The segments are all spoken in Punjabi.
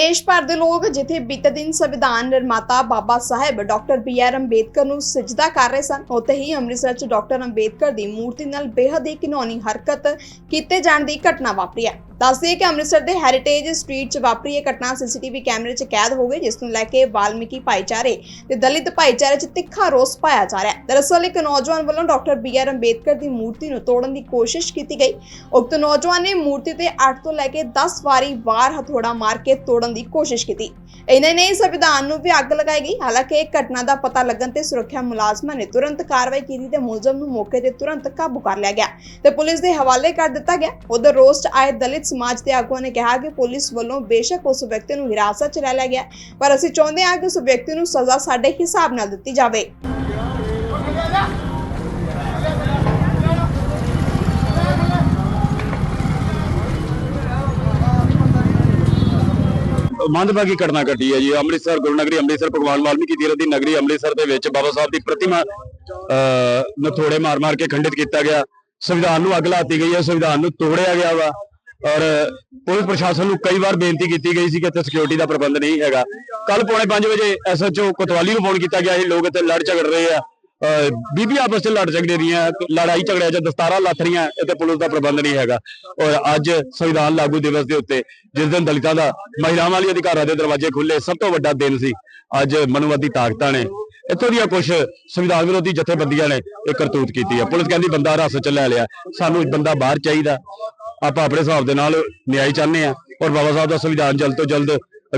ਦੇਸ਼ ਭਰ ਦੇ ਲੋਕ ਜਿੱਥੇ ਬੀਤੇ ਦਿਨ ਸੰਵਿਧਾਨ ਨਿਰਮਾਤਾ Baba Sahib doctor B R Ambedkar ਨੂੰ ਸਜਦਾ ਕਰ ਰਹੇ ਸਨ, ਉੱਥੇ ਹੀ ਅੰਮ੍ਰਿਤਸਰ 'ਚ ਡਾਕਟਰ ਅੰਬੇਦਕਰ ਦੀ ਮੂਰਤੀ ਨਾਲ ਬੇਹੱਦ ਹੀ ਘਿਨੌਣੀ ਹਰਕਤ ਕੀਤੇ ਜਾਣ ਦੀ ਘਟਨਾ ਵਾਪਰੀ ਹੈ। ਦੱਸਦੇ ਕਿ ਅੰਮ੍ਰਿਤਸਰ ਦੇ ਹੈਰੀਟੇਜ ਸਟਰੀਟ 'ਚ ਵਾਪਰੀ ਇਹ ਘਟਨਾ ਸੀਸੀਟੀਵੀ ਕੈਮਰੇ 'ਚ ਕੈਦ ਹੋ ਗਈ, ਜਿਸ ਨੂੰ ਲੈ ਕੇ ਵਾਲਮੀਕੀ ਭਾਈਚਾਰੇ ਤੇ ਦਲਿਤ ਭਾਈਚਾਰੇ 'ਚ ਤਿੱਖਾ ਰੋਸ ਪਾਇਆ ਜਾ ਰਿਹਾ ਹੈ। ਦਰਅਸਲ ਇੱਕ ਨੌਜਵਾਨ ਵੱਲੋਂ ਡਾਕਟਰ ਬੀ ਆਰ ਅੰਬੇਦਕਰ ਦੀ ਮੂਰਤੀ ਨੂੰ ਤੋੜਨ ਦੀ ਕੋਸ਼ਿਸ਼ ਕੀਤੀ ਗਈ। ਉਕਤ ਨੌਜਵਾਨ ਨੇ ਮੂਰਤੀ ਤੇ 8 ਤੋਂ ਲੈ ਕੇ 10 ਵਾਰੀ ਵਾਰ ਹਥੌੜਾ ਮਾਰ ਕੇ ਤੋੜਨ ਦੀ ਕੋਸ਼ਿਸ਼ ਕੀਤੀ। ਇਹਨਾਂ ਨੇ ਸੰਵਿਧਾਨ ਨੂੰ ਵੀ ਅੱਗ ਲਗਾਈ ਗਈ। ਹਾਲਾਂਕਿ ਇਹ ਘਟਨਾ ਦਾ ਪਤਾ ਲੱਗਣ ਤੇ ਸੁਰੱਖਿਆ ਮੁਲਾਜ਼ਮਾਂ ਨੇ ਤੁਰੰਤ ਕਾਰਵਾਈ ਕੀਤੀ ਤੇ ਮੁਲਜ਼ਮ ਨੂੰ ਮੌਕੇ ਤੇ ਤੁਰੰਤ ਕਾਬੂ ਕਰ ਲਿਆ ਗਿਆ ਤੇ ਪੁਲਿਸ ਦੇ ਹਵਾਲੇ ਕਰ ਦਿੱਤਾ ਗਿਆ। ਉਧਰ ਰੋਸ 'ਚ ਆਏ ਦਲਿਤ ਸਮਾਜ ਦੇ ਆਗੂਆਂ ਨੇ ਕਿਹਾ ਕਿ ਪੁਲਿਸ ਵੱਲੋਂ ਬੇਸ਼ੱਕ ਉਸ ਵਿਅਕਤੀ ਨੂੰ ਹਿਰਾਸਤ 'ਚ ਲੈ ਲਿਆ ਗਿਆ ਪਰ ਅਸੀਂ ਚਾਹੁੰਦੇ ਹਾਂ ਕਿ ਉਸ ਵਿਅਕਤੀ ਨੂੰ ਸਜ਼ਾ ਸਾਡੇ ਹਿਸਾਬ ਨਾਲ ਦਿੱਤੀ ਜਾਵੇ। ਮੰਦਭਾਗੀ ਘਟਨਾ ਘਟੀ ਹੈ ਜੀ। ਅੰਮ੍ਰਿਤਸਰ ਗੁਰੂ ਨਗਰੀ ਅੰਮ੍ਰਿਤਸਰ ਭਗਵਾਨ ਵਾਲਮੀਕੀ ਤੀਰਥ ਦੀ ਨਗਰੀ ਅੰਮ੍ਰਿਤਸਰ ਦੇ ਵਿੱਚ ਬਾਬਾ ਸਾਹਿਬ ਦੀ ਪ੍ਰਤਿਮਾ ਅਹ, ਨੂੰ ਥੋੜੇ ਮਾਰ-ਮਾਰ ਕੇ ਖੰਡਿਤ ਕੀਤਾ ਗਿਆ। ਸੰਵਿਧਾਨ ਨੂੰ ਅੱਗ ਲਾਤੀ ਗਈ ਹੈ। ਸੰਵਿਧਾਨ ਨੂੰ ਤੋੜਿਆ ਗਿਆ ਵਾ। ਔਰ ਪੁਲਿਸ ਪ੍ਰਸ਼ਾਸਨ ਨੂੰ ਕਈ ਵਾਰ ਬੇਨਤੀ ਕੀਤੀ ਗਈ ਸੀ ਕਿ ਇੱਥੇ ਸਿਕਿਉਰਿਟੀ ਦਾ ਪ੍ਰਬੰਧ ਨਹੀਂ ਹੈਗਾ। ਕੱਲ ਪੌਣੇ 5 ਵਜੇ ਐਸਐਚਓ ਕੋਤਵਾਲੀ ਨੂੰ ਫੋਨ ਕੀਤਾ ਗਿਆ ਇਹ ਲੋਕ ਇੱਥੇ ਲੜ ਝਗੜ ਰਹੇ ਆ। ਬੀਬੀ ਆਪਸ ਵਿੱਚ ਲੜ ਝਗੜੇ ਰਹੀਆਂ, ਲੜਾਈ ਝਗੜਿਆ ਜਾਂ ਦਸਤਾਰਾਂ ਲੱਥ ਰਹੀਆਂ, ਇੱਥੇ ਪੁਲਿਸ ਦਾ ਪ੍ਰਬੰਧ ਨਹੀਂ ਹੈਗਾ। ਔਰ ਅੱਜ ਸੰਵਿਧਾਨ ਲਾਗੂ ਦਿਵਸ ਦੇ ਉੱਤੇ, ਜਿਸ ਦਿਨ ਦਲਿਤਾਂ ਦਾ, ਮਹਿਲਾਵਾਂ ਵਾਲੀ ਅਧਿਕਾਰਾਂ ਦੇ ਦਰਵਾਜ਼ੇ ਖੁੱਲੇ ਸਭ ਤੋਂ ਵੱਡਾ ਦਿਨ ਸੀ। ਅੱਜ ਮਨੁਵਾਦੀ ਤਾਕਤਾਂ ਨੇ ਇੱਥੋਂ ਦੀਆਂ ਕੁਝ ਸੰਵਿਧਾਨ ਵਿਰੋਧੀ ਜਥੇਬੰਦੀਆਂ ਨੇ ਇਹ ਕਰਤੂਤ ਕੀਤੀ ਹੈ ਪੁਲਿਸ ਕਹਿੰਦੀ ਬੰਦਾ ਰਸ ਚ ਲੈ ਲਿਆ। ਸਾਨੂੰ ਬੰਦਾ ਬਾਹਰ ਚਾਹੀਦਾ। ਆਪਾਂ ਆਪਣੇ ਹਿਸਾਬ ਦੇ ਨਾਲ ਨਿਆਂ ਚਾਹੁੰਦੇ ਆ ਔਰ ਬਾਬਾ ਸਾਹਿਬ ਦਾ ਸੰਵਿਧਾਨ ਜਲਦ ਤੋਂ ਜਲਦ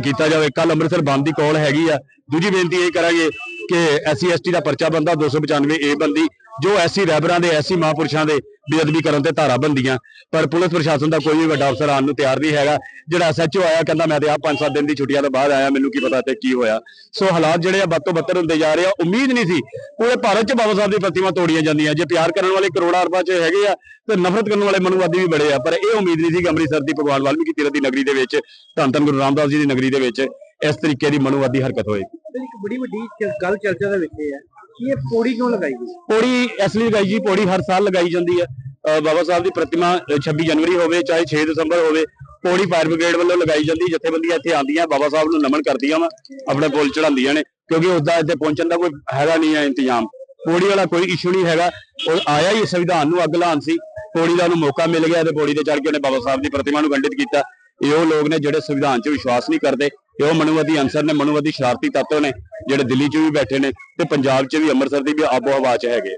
ਕੀਤਾ ਜਾਵੇ। ਕੱਲ ਅੰਮ੍ਰਿਤਸਰ ਬੰਦ ਦੀ ਕਾਲ ਹੈਗੀ ਆ। ਦੂਜੀ ਬੇਨਤੀ ਇਹ ਕਰਾਂਗੇ ਕਿ ਐਸਸੀ, ਐਸਟੀ ਦਾ ਪਰਚਾ ਬੰਦਾ 295 ਏ ਬੰਦੀ, ਜੋ ਐਸੀ ਰਹਿਬਰਾਂ ਦੇ ਐਸੀ ਮਹਾਂਪੁਰਸ਼ਾਂ ਦੇ ਬੇਅਦਬੀ ਕਰਨ ਤੇ ਧਾਰਾ ਬੰਦੀਆਂ। ਪਰ ਪੁਲਿਸ ਪ੍ਰਸ਼ਾਸਨ ਦਾ ਕੋਈ ਵੀ ਵੱਡਾ ਅਫਸਰ ਆਉਣ ਨੂੰ ਤਿਆਰ ਨਹੀਂ ਹੈਗਾ। ਜਿਹੜਾ ਐਸਐਚਓ ਆਇਆ, ਕਹਿੰਦਾ ਮੈਂ ਤੇ ਆ 5-7 ਦਿਨ ਦੀ ਛੁੱਟੀਆਂ ਤੋਂ ਬਾਅਦ ਆਇਆ, ਮੈਨੂੰ ਕੀ ਪਤਾ ਤੇ ਕੀ ਹੋਇਆ। ਸੋ ਹਾਲਾਤ ਜਿਹੜੇ ਆ ਬੱਤੋਂ ਬੱਤਰ ਹੁੰਦੇ ਜਾ ਰਹੇ ਆ। ਉਮੀਦ ਨਹੀਂ ਸੀ, ਪੂਰੇ ਭਾਰਤ 'ਚ ਬਾਬਾ ਸਾਹਿਬ ਦੀ ਪ੍ਰਤਿਮਾ ਤੋੜੀਆਂ ਜਾਂਦੀਆਂ। ਜੇ ਪਿਆਰ ਕਰਨ ਵਾਲੇ ਕਰੋੜਾਂ ਅਰਬਾਂ 'ਚ ਹੈਗੇ ਆ, ਤੇ ਨਫ਼ਰਤ ਕਰਨ ਵਾਲੇ ਮਨੁਵਾਦੀ ਵੀ ਬੜੇ ਆ। ਪਰ ਇਹ ਉਮੀਦ ਨਹੀਂ ਸੀ ਕਿ ਅੰਮ੍ਰਿਤਸਰ ਦੀ ਭਗਵਾਨ ਵਾਲਮੀਕੀ ਤੀਰਥ ਦੀ ਨਗਰੀ ਦੇ ਵਿੱਚ, ਧੰਨ ਧੰਨ ਗੁਰੂ ਰਾਮਦਾਸ ਜੀ ਦੀ ਨਗਰੀ ਦੇ ਵਿੱਚ, ਇਸ ਤਰੀਕੇ ਦੀ ਮਨੂਵਾਦੀ ਹਰਕਤ ਹੋਏਗੀ ਇੱਕ ਬੜੀ ਵੱਡੀ ਗੱਲ ਚਰਚਾ ਦੇ ਵਿੱਚ ਹੈ। ਇਹ ਪੌੜੀ ਕਿਉਂ ਲਗਾਈ ਗਈ? ਪੌੜੀ ਇਸ ਲਈ ਲਗਾਈ ਜੀ ਪੌੜੀ ਹਰ ਸਾਲ ਲਗਾਈ ਜਾਂਦੀ ਹੈ। ਬਾਬਾ ਸਾਹਿਬ ਦੀ ਪ੍ਰਤਿਮਾ 26 ਜਨਵਰੀ ਹੋਵੇ ਚਾਹੇ 6 ਦਸੰਬਰ ਹੋਵੇ, ਪੌੜੀ ਫਾਇਰ ਬ੍ਰਿਗੇਡ ਵੱਲੋਂ ਲਗਾਈ ਜਾਂਦੀ ਜਥੇਬੰਦੀਆਂ ਇੱਥੇ ਆਉਂਦੀਆਂ, ਬਾਬਾ ਸਾਹਿਬ ਨੂੰ ਨਮਨ ਕਰਦੀਆਂ ਵਾ, ਆਪਣੇ ਪੁੱਲ ਚੜਾਉਂਦੀਆਂ ਨੇ, ਕਿਉਂਕਿ ਉਸਦਾ ਇੱਥੇ ਪਹੁੰਚਣ ਦਾ ਕੋਈ ਹੈਗਾ ਨਹੀਂ ਹੈ ਇੰਤਜ਼ਾਮ। ਪੌੜੀ ਵਾਲਾ ਕੋਈ ਇਸ਼ੂ ਨਹੀਂ ਹੈਗਾ। ਉਹ ਆਇਆ ਹੀ ਸੰਵਿਧਾਨ ਨੂੰ, ਅੱਗ ਲਾਉਣ ਸੀ। ਪੌੜੀ ਦਾ ਉਹਨੂੰ ਮੌਕਾ ਮਿਲ ਗਿਆ ਤੇ ਪੌੜੀ ਤੇ ਚੜ ਕੇ ਉਹਨੇ ਬਾਬਾ ਸਾਹਿਬ ਦੀ ਪ੍ਰਤਿਮਾ ਨੂੰ ਖੰਡਿਤ ਕੀਤਾ। ਇਹ ਉਹ ਲੋਕ ਨੇ ਜਿਹੜੇ ਸੰਵਿਧਾਨ 'ਚ ਵਿਸ਼ਵਾਸ ਨਹੀਂ ਕਰਦੇ, ਇਹ ਉਹ ਮਨੂਵਾਦੀ ਅੰਸਰ ਨੇ, ਮਨੂਵਾਦੀ ਸ਼ਰਾਰਤੀ ਤੱਤਵ ਨੇ ਜਿਹੜੇ ਦਿੱਲੀ 'ਚ ਵੀ ਬੈਠੇ ਨੇ ਤੇ ਪੰਜਾਬ 'ਚ ਵੀ ਅੰਮ੍ਰਿਤਸਰ ਦੀ ਵੀ ਆਬੋ ਹਵਾ 'ਚ ਹੈਗੇ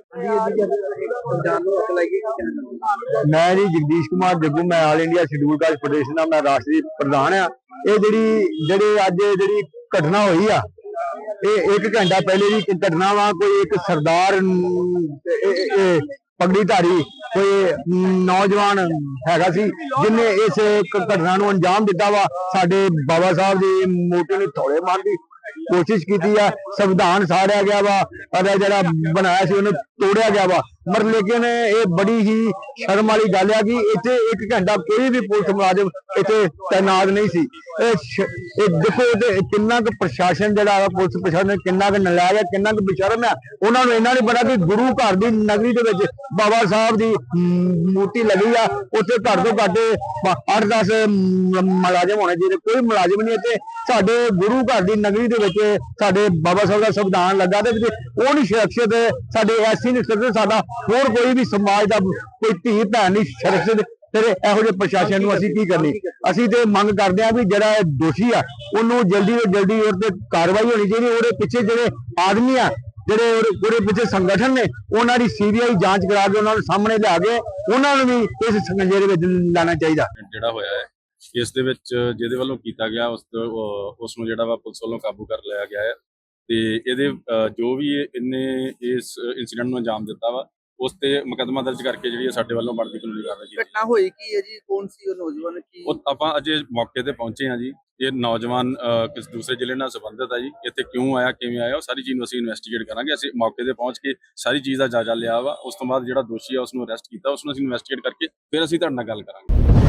ਮੈਂ ਜੀ ਜਗਦੀਸ਼ ਕੁਮਾਰ ਜੱਗੂ, ਮੈਂ all India scheduled caste federation ਦਾ ਮੈਂ ਰਾਸ਼ਟਰੀ ਪ੍ਰਧਾਨ ਆ। ਇਹ ਜਿਹੜੀ, ਜਿਹੜੇ ਅੱਜ ਜਿਹੜੀ ਘਟਨਾ ਹੋਈ ਆ, ਇਹ ਇੱਕ ਘੰਟਾ ਪਹਿਲੇ ਦੀ ਘਟਨਾ ਵਾ, ਕੋਈ ਇੱਕ ਸਰਦਾਰ ਨ- ਧਾਰੀ ਕੋਈ ਨੌਜਵਾਨ ਹੈਗਾ ਸੀ, ਜਿਨੇ ਇਸ ਘਟਨਾ ਨੂੰ ਅੰਜਾਮ ਦਿੱਤਾ ਵਾ, ਸਾਡੇ ਬਾਬਾ ਸਾਹਿਬ ਦੀ ਮੂਰਤੀ ਨੂੰ ਥੋੜੇ ਮਾਰਨ ਦੀ ਕੋਸ਼ਿਸ਼ ਕੀਤੀ ਆ, ਸੰਵਿਧਾਨ ਸਾੜਿਆ ਗਿਆ ਵਾ ਉਹਦਾ ਜਿਹੜਾ ਬਣਾਇਆ ਸੀ ਉਹਨੂੰ ਤੋੜਿਆ ਗਿਆ ਵਾ। ਮਰ ਲੇਕਿਨ ਇਹ ਬੜੀ ਹੀ ਸ਼ਰਮ ਵਾਲੀ ਗੱਲ ਆ ਕਿ ਇੱਥੇ ਇੱਕ ਘੰਟਾ ਕੋਈ ਵੀ ਪੁਲਿਸ ਮੁਲਾਜ਼ਮ ਇੱਥੇ ਤਾਇਨਾਤ ਨਹੀਂ ਸੀ। ਇਹ ਸ਼- ਇਹ ਦੇਖੋ ਕਿੰਨਾ ਕੁ ਪ੍ਰਸ਼ਾਸਨ ਜਿਹੜਾ ਵਾ ਪੁਲਿਸ ਪ੍ਰਸ਼ਾਸਨ ਕਿੰਨਾ ਕੁ ਨਲਾਇਕ ਹੈ ਕਿੰਨਾ ਕੁ ਬੇਸ਼ਰਮ ਹੈ ਉਹਨਾਂ ਨੂੰ ਇਹਨਾਂ ਨਹੀਂ ਪਤਾ ਕਿ ਗੁਰੂ ਘਰ ਦੀ ਨਗਰੀ ਦੇ ਵਿੱਚ ਬਾਬਾ ਸਾਹਿਬ ਦੀ ਮੂਰਤੀ ਲੱਗੀ ਆ। ਉੱਥੇ ਘੱਟ ਤੋਂ ਘੱਟ 8-10 ਮੁਲਾਜ਼ਮ ਹੋਣੇ ਚਾਹੀਦੇ। ਕੋਈ ਮੁਲਾਜ਼ਮ ਨਹੀਂ ਇੱਥੇ। ਸਾਡੇ ਗੁਰੂ ਘਰ ਦੀ ਨਗਰੀ ਦੇ ਵਿੱਚ ਸਾਡੇ ਬਾਬਾ ਸਾਹਿਬ ਦਾ ਸੰਵਿਧਾਨ ਲੱਗਾ ਤੇ ਉਹ ਨਹੀਂ ਸੁਰੱਖਿਅਤ ਸਾਡੇ ਐਸੀ ਨਹੀਂ ਸਾਡਾ ਹੋਰ ਕੋਈ ਵੀ ਸਮਾਜ ਦਾ ਕੋਈ ਧੀ ਭੈਣ ਨਹੀਂ ਸੁਰੱਖਿਅਤ ਫਿਰ ਇਹੋ ਜਿਹੇ ਪ੍ਰਸ਼ਾਸਨ ਨੂੰ ਅਸੀਂ ਕੀ ਕਰਨੀ? ਅਸੀਂ ਤੇ ਮੰਗ ਕਰਦੇ ਹਾਂ ਵੀ ਜਿਹੜਾ ਇਹ ਦੋਸ਼ੀ ਆ, ਉਹਨੂੰ ਜਲਦੀ ਤੋਂ ਜਲਦੀ ਉਹਦੇ ਤੇ ਕਾਰਵਾਈ ਹੋਣੀ ਚਾਹੀਦੀ, ਉਹਦੇ ਪਿੱਛੇ ਜਿਹੜੇ ਆਦਮੀ ਆ, ਜਿਹੜੇ ਉਹਦੇ ਪਿੱਛੇ ਸੰਗਠਨ ਨੇ, ਉਹਨਾਂ ਦੀ ਸੀਬੀਆਈ ਜਾਂਚ ਕਰਾ ਕੇ ਉਹਨਾਂ ਨੂੰ ਸਾਹਮਣੇ ਲਿਆ ਕੇ ਉਹਨਾਂ ਨੂੰ ਵੀ ਇਸ ਸੰਗੰਜੇ ਦੇ ਵਿੱਚ ਲਾਣਾ ਚਾਹੀਦਾ। ਜਿਹੜਾ ਹੋਇਆ ਹੈ, ਇਸ ਦੇ ਵਿੱਚ ਜਿਹਦੇ ਵੱਲੋਂ ਕੀਤਾ ਗਿਆ, ਉਸ ਉਸ ਨੂੰ ਜਿਹੜਾ ਵਾ ਪੁਲਿਸ ਵੱਲੋਂ ਕਾਬੂ ਕਰ ਲਿਆ ਗਿਆ ਹੈ। ਤੇ ਇਹਦੇ ਜੋ ਵੀ ਇਹਨੇ ਇਸ ਇਨਸੀਡੈਂਟ ਨੂੰ ਅੰਜਾਮ ਦਿੱਤਾ ਵਾ ਉਸ ਤੇ ਮੁਕੱਦਮਾ ਦਰਜ ਕਰਕੇ ਜਿਹੜੀ ਹੈ ਸਾਡੇ ਵੱਲੋਂ ਬਣਦੀ ਕਾਨੂੰਨੀ ਕਾਰਵਾਈ ਕੀਤੀ ਘਟਨਾ ਹੋਈ ਕੀ ਹੈ ਜੀ? ਕੌਣ ਸੀ ਉਹ ਨੌਜਵਾਨ? ਕੀ ਉਹ ਆਪਾਂ ਅਜੇ ਮੌਕੇ ਤੇ ਪਹੁੰਚੇ ਹਾਂ ਜੀ। ਇਹ ਨੌਜਵਾਨ ਕਿਸ ਦੂਸਰੇ ਜ਼ਿਲ੍ਹੇ ਨਾਲ ਸੰਬੰਧਿਤ ਹੈ ਜੀ। ਇੱਥੇ ਕਿਉਂ ਆਇਆ ਕਿਵੇਂ ਆਇਆ ਉਹ ਸਾਰੀ ਚੀਜ਼ ਨੂੰ ਅਸੀਂ ਇਨਵੈਸਟੀਗੇਟ ਕਰਾਂਗੇ। ਅਸੀਂ ਮੌਕੇ ਤੇ ਪਹੁੰਚ ਕੇ ਸਾਰੀ ਚੀਜ਼ ਦਾ ਜਾਇਜ਼ਾ ਲਿਆ ਵਾ। ਉਸ ਤੋਂ ਬਾਅਦ ਜਿਹੜਾ ਦੋਸ਼ੀ ਆ ਉਸ ਨੂੰ ਅਰੈਸਟ ਕੀਤਾ ਉਸ ਨੂੰ ਅਸੀਂ ਇਨਵੈਸਟੀਗੇਟ ਕਰਕੇ ਫਿਰ ਅਸੀਂ ਤੁਹਾਡੇ ਨਾਲ ਗੱਲ ਕਰਾਂਗੇ।